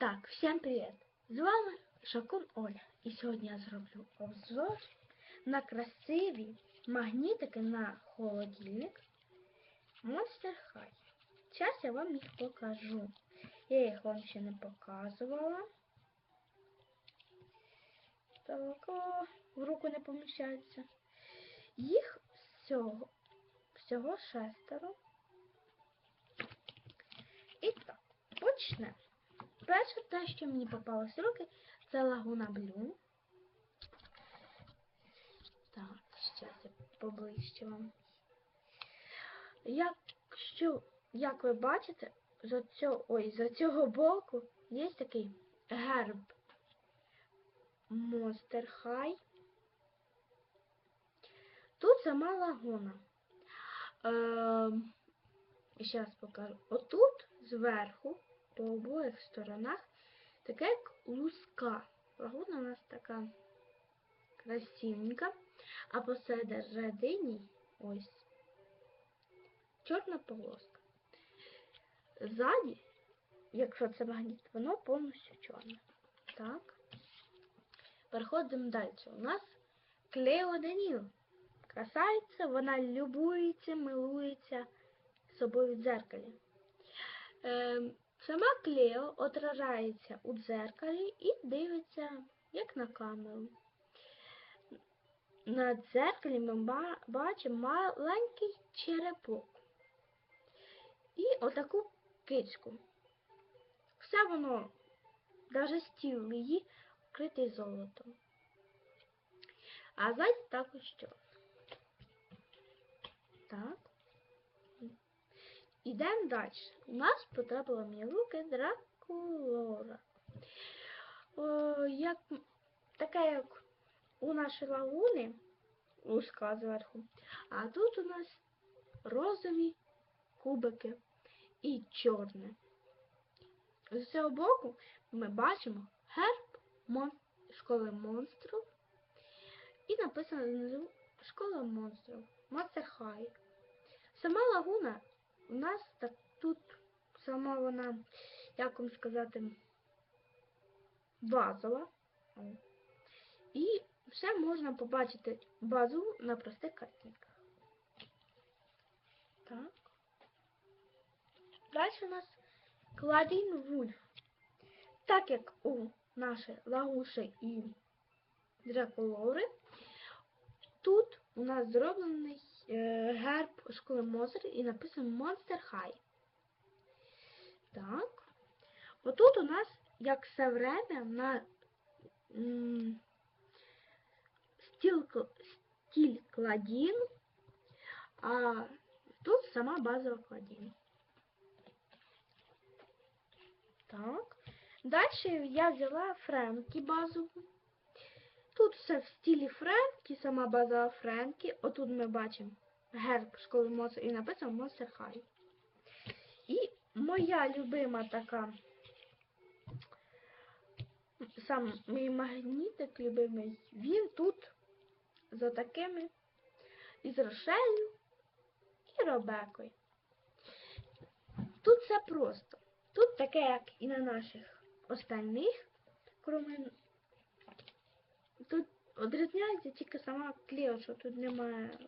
Так, всем привет! З вами Шакун Оля. І сьогодні я зроблю обзор на красиві магнітики на холодильник Monster High. Зараз я вам їх покажу. Я їх вам ще не показувала. Так, о, в руку не поміщається. Їх всього, всього шестеро. І так, почнемо. Перше те, що мені попалось в руки, це лагуна Блю. Так, зараз я поближче вам. Якщо, як ви бачите, за цього, ой, за цього боку є такий герб Monster High. Тут сама лагуна. Ем, зараз покажу. Отут зверху по обох сторонах таке як луска. Лагуна у нас така красивенька, а посередині ось чорна полоска. Ззаді, якщо це магніт, воно повністю чорне. Так. Переходимо далі. У нас Клео Даніл. Красавиця, вона любується, милується собою в дзеркалі. Сама Клео отражається у дзеркалі і дивиться, як на камеру. На дзеркалі ми бачимо маленький черепок і отаку кицьку. Все воно, навіть стіл її, вкритий золотом. А ззаді також чорний. Так. Ідемо далі. У нас потрапила мені в руки Дракулора. О, як, така, як у нашої лагуни, луска зверху. А тут у нас розові кубики і чорне. З цього боку ми бачимо герб мон... школи монстрів. І написано внизу школа монстрів. Monster High. Сама лагуна у нас так тут сама вона, як вам сказати, базова. І все можна побачити базу на простих картинках. Так. Далі у нас Кладін Вульф. Так як у нашої лагуші і драколори, тут у нас зроблений герб школи Мозер і написано Monster High. Так. Отут у нас, як все время, на стіл, стіль кладін, а тут сама базова кладін. Так. Далі я взяла Френкі базову. Тут все в стилі Френкі, сама базова Френкі. Отут ми бачимо герб школи Монстр і написано Monster High. І моя любима така сам мій магнітик любимий, він тут за такими із Рошелью і Робекою. Тут все просто. Тут таке, як і на наших остальних, кроме Тут відрізняється тільки сама клео, що тут немає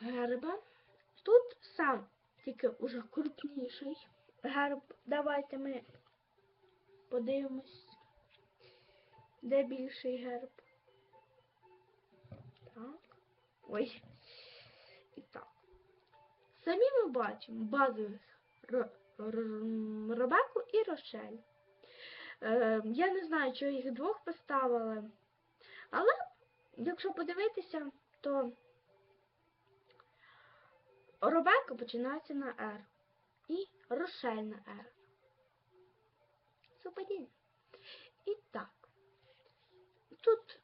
герба. Тут сам тільки уже крупніший герб. Давайте ми подивимось, де більший герб. Так. Ой. І так. Самі ми бачимо базових Ро- Р- Ребеку і Рошель. Е, я не знаю, чого їх двох поставили. Але, якщо подивитися, то Робека починається на R. І Рошель на R. Совпадіння. І так. Тут,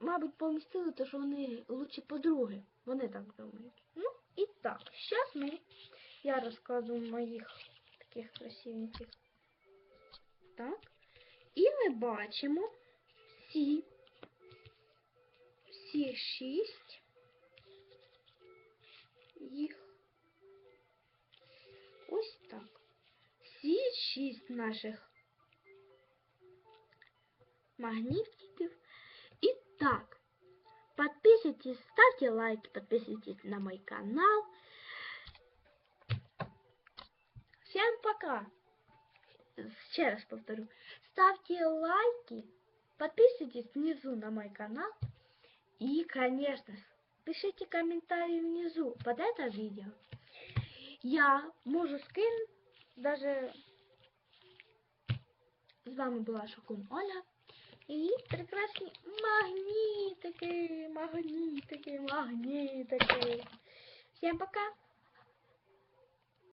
мабуть, помістили, те, що вони лучші подруги. Вони так думають. Ну, і так. Зараз ми, я розказую моїх таких красивеньких. Так. І ми бачимо всі, всі шість їх. Ось так. Всі шість наших магнитиков. Итак, подписывайтесь, ставьте лайки, подписывайтесь на мой канал. Всем пока! Еще раз повторю. Ставьте лайки, подписывайтесь внизу на мой канал. И, конечно, пишите комментарии внизу под это видео. Я можу скинути, даже з вами була Шокун Оля. І прекрасні магнітики, магнітики, магнітики. Всем пока!